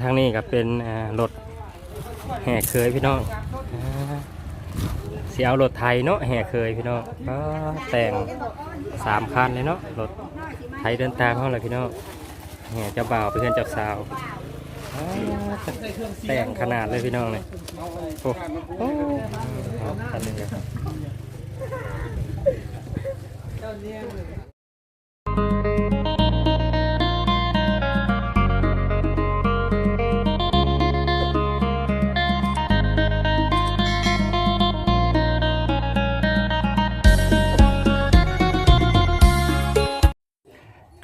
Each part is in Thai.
ทางนี้ก็เป็นรถแห่เคยพี่น้องอ่าสีเอารถไทยเนาะแห่เคยพี่น้องก็แต่งสามคันเลยเนาะรถไทยเดินตามเขาเลยพี่น้องแห่เจ้าบ่าวไปเพื่อนเจ้าสาวแต่งขนาดเลยพี่น้องเลยโอ้โอ้คันนึงครับ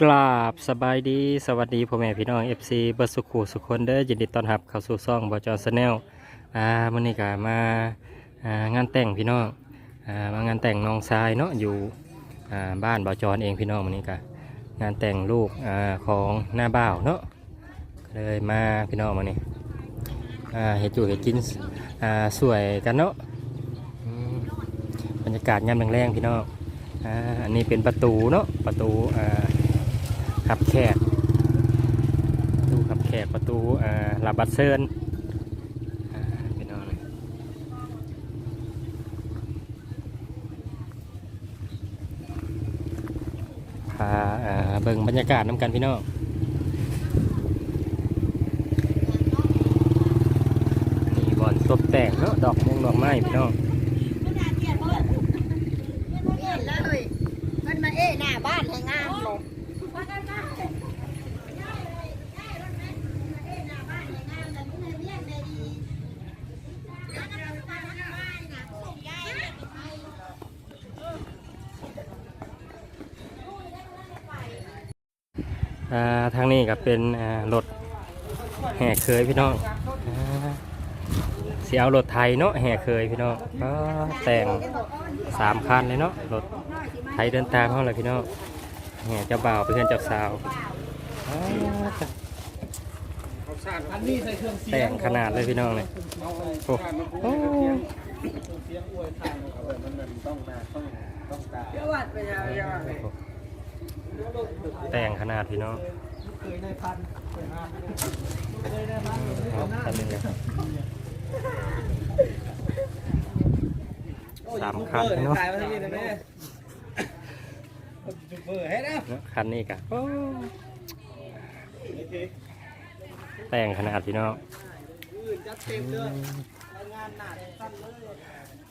กราบสบายดีสวัสดีพ่อแม่พี่น้อง FC เบิร์สุขูสุขคนเด้อยินดีต้อนรับเข้าสู่ซ่องบอจอสแนลอ่ามื้อนี้ก็มาอ่างานแต่งพี่น้องอ่ามางานแต่งน้องชายเนาะอยู่อ่าบ้านบอจอนเองพี่น้องมื้อนี้ก็งานแต่งลูกอ่าของหน้าบ่าวเนาะเลยมาพี่น้องมื้อนี้อ่าเฮ็ดอยู่เฮ็ดกินอ่าสวยกันเนาะบรรยากาศยามแรงๆพี่น้องอ่าอันนี้เป็นประตูเนาะประตูอ่า ขับแขกประตูขับแขกประตูอ่าลาบัตเซินอ่าพี่น้องเลยพาอ่าเบิ่งบรรยากาศน้ำกันพี่น้องนี่บอนตบแต่งเนาะดอกมงดอกไม้พี่น้องเอ็นเลยมันมาเอ้หน้าบ้านให้งามลง อ่า ทางนี้ก็เป็นอ่ารถแห่เคยพี่น้องอ่าสีเอารถไทยเนาะแห่เคยพี่น้องก็แต่งสามคันเลยเนาะรถไทยเดินตามเขาเลยพี่น้องแห่เจ้าบ่าวไปเพื่อนเจ้าสาวอ่าอันนี้ใส่เครื่องเสียแต่งงขนาดเลยพี่น้องเลยเอาไว้โอ้การมันโอ้เสียงเสียงอวยทางเอาไว้มันต้องมาต้องต้องกา แต่งขนาดพี่น้องเคยในพันเคยมคันเอาคันหนึงสามคันเนาะนี่นะแม่จุดเบอร์ให้นะเนาะคันนี้กะแต่งขนาดพี่น้องอ่ายงานหนาสั้นเลย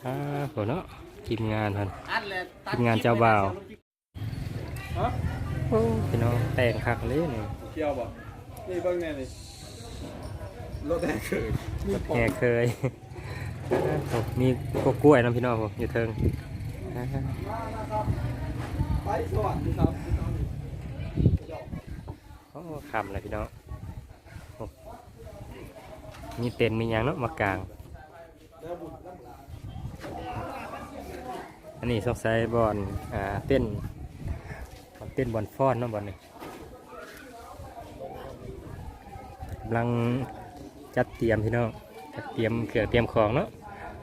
อ่าโหเนาะทีมงานท่านทีมงานเจ้าบ่าว ฮะโอ้พี่น้องแต่งคักเลยนี่เที่ยวบ่นี่เบิ่งแน่นี่รถแดงเคยมีปอแห่งเคยโอ้มีกกล้วยนะพี่น้องผมอยู่เทิงอ่าไปสวัสดีครับโอ้คำเลยพี่น้องโอ้มีเต็นท์มีหยังเนาะมากลาง อันนี้สงสัยบอลอ่าเต้นบอล เต้นบอลฟ้อนเนาะบอลนี่กำลังจัดเตรียมพี่น้องจัดเตรียมเครื่องเตรียมของเนาะ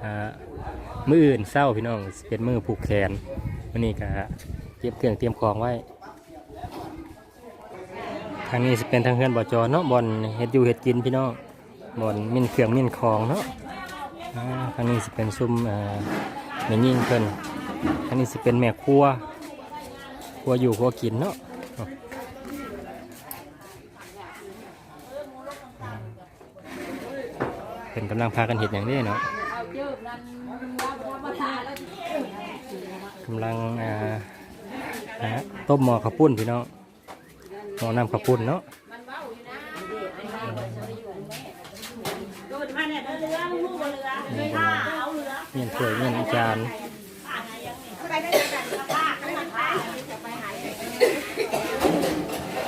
อ่ามืออื่นเศร้าพี่น้องเป็นมือผูกแขนวันนี้ก็เตรียเครื่องเตรียมของไว้ทางนี้สิเป็นทางเฮือนบ่อจอเนาะบอลเฮ็ดอยู่เฮ็ดกินพี่น้องบอลมินเครื่องมินของเนาะอ่าทางนี้สิเป็นซุ้มอ่าแม่ยิ่งเพิ่นทางนี้สิเป็นแม่ครัว ครัวอยู่ครัวกินเนาะเป็นกำลังพากันเห็ดอย่างนี้เนาะกำลังอ่าหาต้มหม้อข้าวปุ้นพี่น้องหม้อน้ำข้าวปุ้นเนาะเนี่ยเถื่อเรือเงี้ยถ้วยเงี้ยจาน ไปได้กันผ้าข้างหลังผ้าจะไปหาย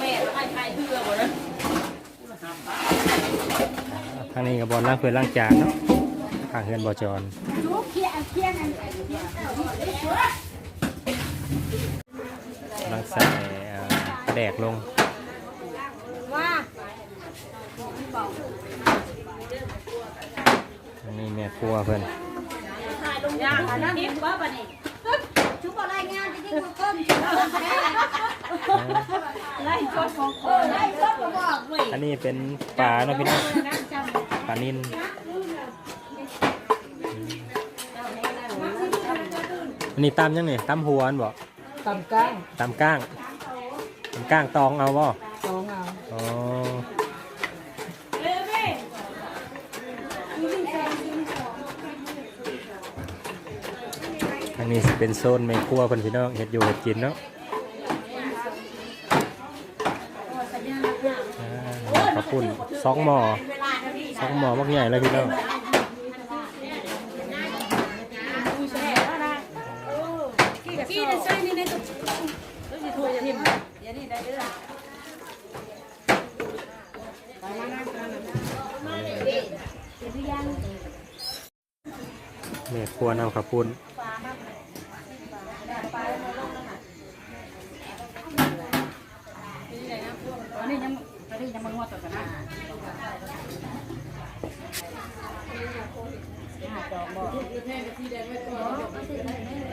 แม่ไปไปเรือหมดเลย ทางนี้กับบอลล้างถ้วยล้างจานเนาะทางเฮือนบอจอนลูกเคี้ยเคี้ยนั่นกำลังใส่อ่าแดกลงว่าอันนี้แม่ครัวเพิ่นถ่ายลงยางนั่นนี่ว่าปะนี่ชุบอะไรงานจะยิ่งก้ม ไล่ชดของคนไล่ชดก็บอกเว้ยอันนี้เป็นปลาเนาะพี่น้องปลานินอันนี้ตามยังไงตามหัวอันบ่ตำก้างตามก้างตามก้างตองเอาบ่สองเอาอ๋อเร็วพี่อันนี้สิเป็นโซนแม่ครัวเพิ่นพี่น้องเฮ็ดอยู่เฮ็ดกินเนาะ อ่าข้าวปุ้นสองหม้อสองหม้อมักใหญ่เลยพี่น้องพี่จะใส่นี่ในตุ๊กตุ๊กจะถูกจะทิมเดี๋ยวนี้ได้เด้อแม่ครัวเอาข้าวปุ้น อันนี้ ยังอันนี้ยังมันงวดต่อกันนะ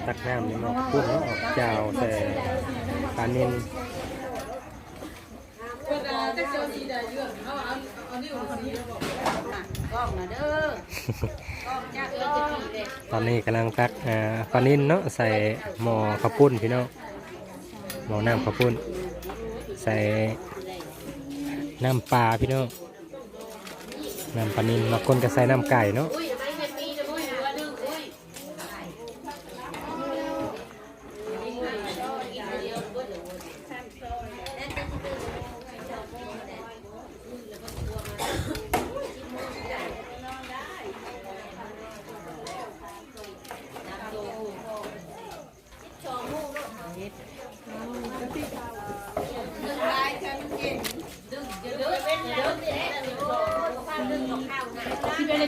ตักน้ำนี่เนาะปุ้นเนาะออกเจ้าใส่ปลานินกล้องนะเด้อกล้องจ้าเออจะกี่เด็กตอนนี้กำลังตักอ่าปลานินเนาะใส่หม้อข้าวปุ้นพี่น้องหม้อน้ำข้าวปุ้น ใส่ น้ำปลาพี่น้องน้ำปลานินมางคนก็ใส่น้ำไก่เนาะ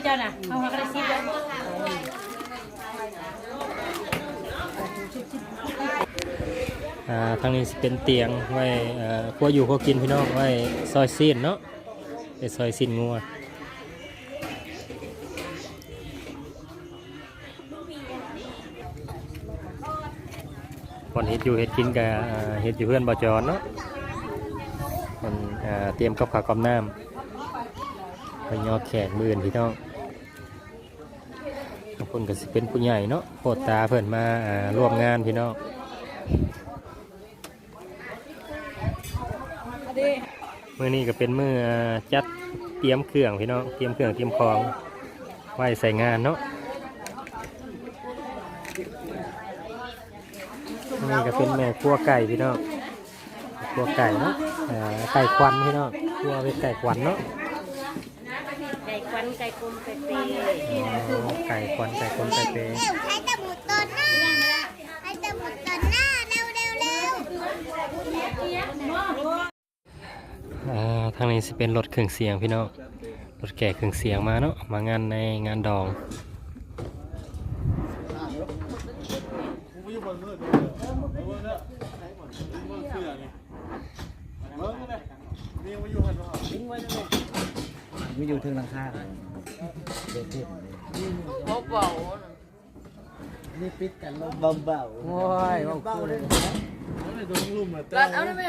เจ้าน่ะเอาหักได้สิบแล้วอ่าทางนี้สิเป็นเตียงไว้เอ่อครัวอยู่ครัวกินพี่น้องไว้ซอยซีนเนาะเป็นซอยซีนงัวคนเฮ็ดอยู่เฮ็ดกินกับเฮ็ดอยู่เพื่อนบ่จอนเนาะคนเตรียมกับขาวกับน้ำไปยอแขกมืออื่นพี่น้อง คนก็สิเป็นผู้ใหญ่เนาะโปรดตาเพิ่นมาอ่าร่วมงานพี่น้องมื่อนี้ก็เป็นมืออ่าจัดเตรียมเครื่องพี่น้องเตรียมเครื่องเตรียมของไว้ใส่งานเนาะนี่ก็เป็นแม่ครัวไก่พี่น้องครัวไก่เนาะอ่าไก่ควันพี่น้องครัวเป็นไก่ควันเนาะ วันไก่กลมไก่เปอ๋อไก่ควันไก่คนไก่เปรเร็วใช้ตะหมุดตอนหน้าใช้ตะหมุดตอนหน้าเร็วเร็วเร็วอ่าทางนี้สิเป็นรถเครื่องเสียงพี่น้องรถแก่เครื่องเสียงมาเนาะมางานในงานดอง ไม่อยู่ถึงหลังคาเลยเด็กที่นี่ปิดกันลมเบาๆโอ้ยเบาเลยรัดเอาได้ไหม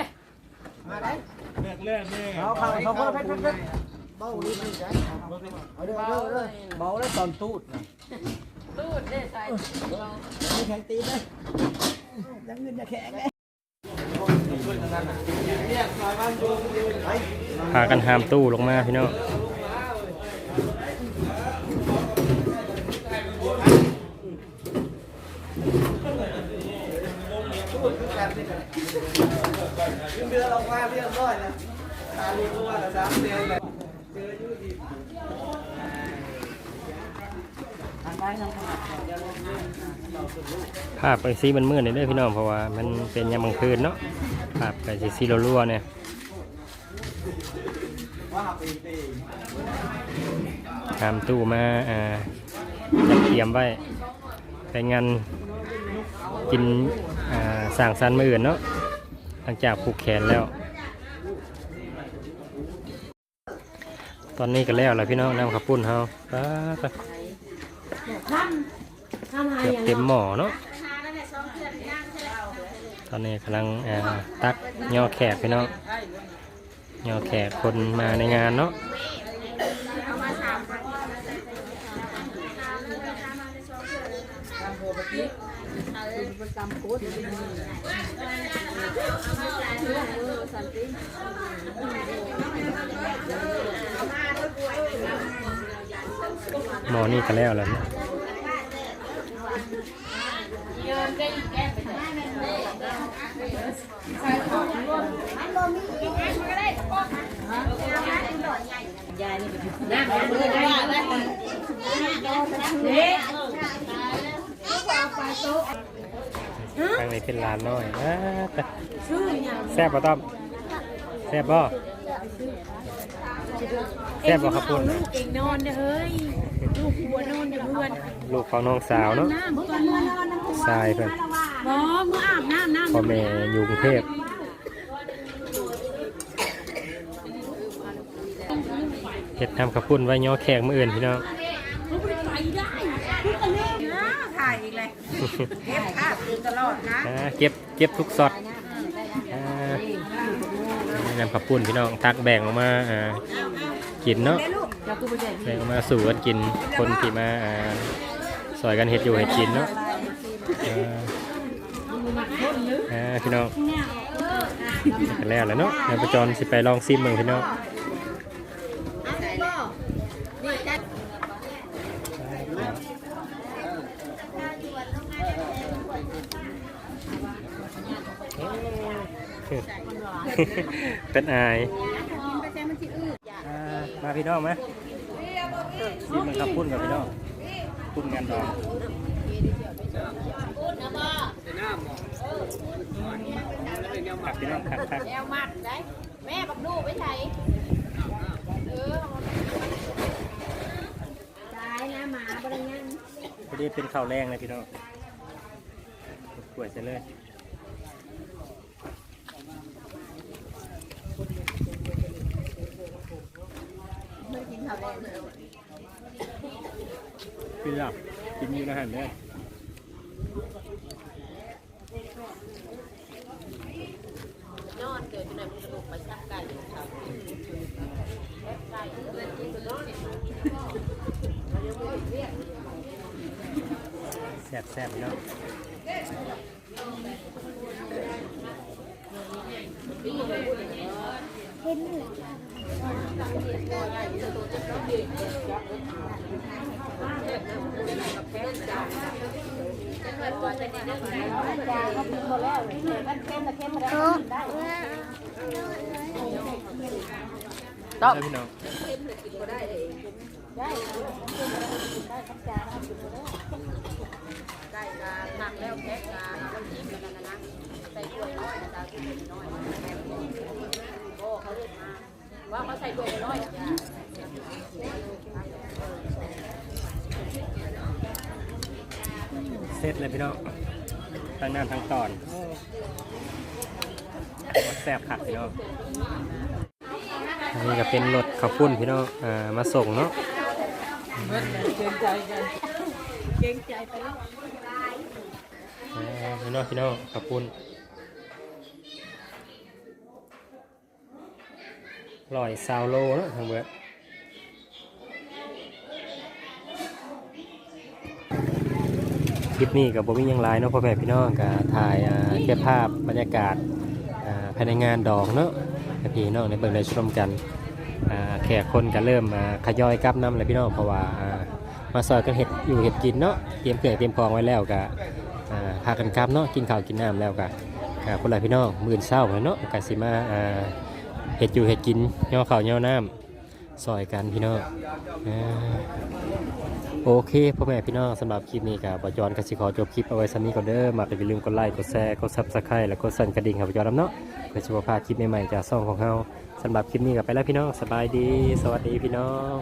เขาเขาเขาเขาเขาเบาลิ้นนี่จ้ะเอาเด้อเอาเด้อเบาแล้วตอนตูดนะตูดได้ใส่ไม่แข็งตีเลยยังเงินจะแข็งเลยพากันหามตู้ลงมาพี่น้อง เดือนออกมาเรียบร้อยนะตาลีก็ว่าสามเดือนเลยเจอยุ่ดีภาพไปซีมันมืดเลยด้อพี่น้องเพราะว่ามันเป็นยามกลางคืนเนาะภาพไปซีซีรัวๆเนี่ยหามตู้มาอ่าจัดเตรียมไว้ไปงานกิน สั่งสรรค์มืออื่นเนาะหลังจากผูกแขนแล้ว ตอนนี้ก็แล้วแหละพี่น้องน้ำขับปุ้นเฮาไปปเกือบเต็มหม้อเนาะตอนนี้กำลังตักย่อแขกพี่น้องย่อแขกคนมาในงานเนาะ ตามโหปฏิเป็นตามโคตรหมอนี่ก็แล้วแล้วเนี่ย ข้างในเป็นลานน้อยอ่าแต่แซ่บป่ะต้อมแซ่บบ่แซ่บบ่ครับคุณลูกเองนอนเด้อเฮ้ยลูกหัวนอนอยู่เพื่อนลูกของน้องสาวเนาะน้ำเมื่อก่อนเมื่อนอนน้ำทรายเพิ่นบ่เมื่ออาบน้ำน้ำพ่อแม่อยู่กรุงเทพเฮ็ดทำข้าวปุ้นไว้ย่อแขกมื้ออื่นพี่น้องไปได้ทุกคนเลยนะถ่ายอีกเลย เก็บภาพอยู่ตลอดนะอ่าเก็บเก็บทุกสอดอ่านำข้าวปุ้นพี่น้องตักแบ่งออกมาอ่ากินเนาะเราคือผู้ใหญ่แบ่งออกมาสู่กันกินคนที่มาอ่าซอยกันเฮ็ดอยู่เฮ็ดกินเนาะอ่าอ่าพี่น้องกันแล้วแหล้วเนาะนายประจรสิไปลองซิมเมืองพี่น้อง เป็นอายอ่ามาพี่น้องไหมซิมเมืองขับปุ้นกับพี่น้องปุ้นงานดองครับพี่น้องครับครับแอวมัดได้แม่บักดูไปใช้เออตายนะหมาบริยังพอดีเป็นข้าวแรงเลยพี่น้องกล้วยเสร็จเลย กินข้ากินหลับกินอยู่นะหันเลยนอนเกิดจนไหนมันกระดูกไปชักไก่ครับแซ่บแซ่บพี่น้อ งได้พี่น้องไก่กาหักแล้วแพ็กกาเราจิ้มกันนะนะใส่กล้วยน้อยนะจ๊ะกล้วยน้อยโอ้เขาเรียกมา ว่าเขาใส่กล้วยน้อยเสร็จเลยพี่น้องทั้งน้ำทั้งตอนแซ่บขัดพี่น้องอันนี้ก็เป็นรถข้าวปุ้นพี่น้องอ่ามาส่งเนาะเกรงใจกันเกรงใจไปแล้วอ่าพี่น้องพี่น้องข้าวปุ้น ลอยซาวโลเนาะทางเบิดคลิปนี้กับบ่มียังหลายเนาะพ่อแม่พี่น้องก็ถ่ายอ่าเก็บภาพบรรยากาศภายในงานดอกเนาะพี่น้องในเบิ่งได้ชมกันแขกคนก็เริ่มขยอยกับน้ำเลยพี่น้องเพราะว่ามาซอยกันเห็ดอยู่เห็ดกินเนาะเตรียมเครื่อเตรียมของไว้แล้วก็อ่าพากันกับเนาะกินข้าวกินน้ำแล้วก็ก็คนหลายพี่น้องมื้อเช้าเลยเนาะก็สิมา เห็ดอยู่เห็ดกินย่อข้าวย่อน้ำซอยกันพี่น้องโอเคพ่อแม่พี่น้องสำหรับคลิปนี้กับปจอนกสิขอจบคลิปเอาไว้สักนี้ก่อนเด้อมากอย่าลืมกดไลค์กดแชร์กดซับสไครต์และกดสั่นกระดิ่งครับปจอนน้ำเนาะเพื่อสุขภาพคลิปใหม่ๆจากซ่องของเราสำหรับคลิปนี้กับไปแล้วพี่น้องสบายดี สวัสดีพี่น้อง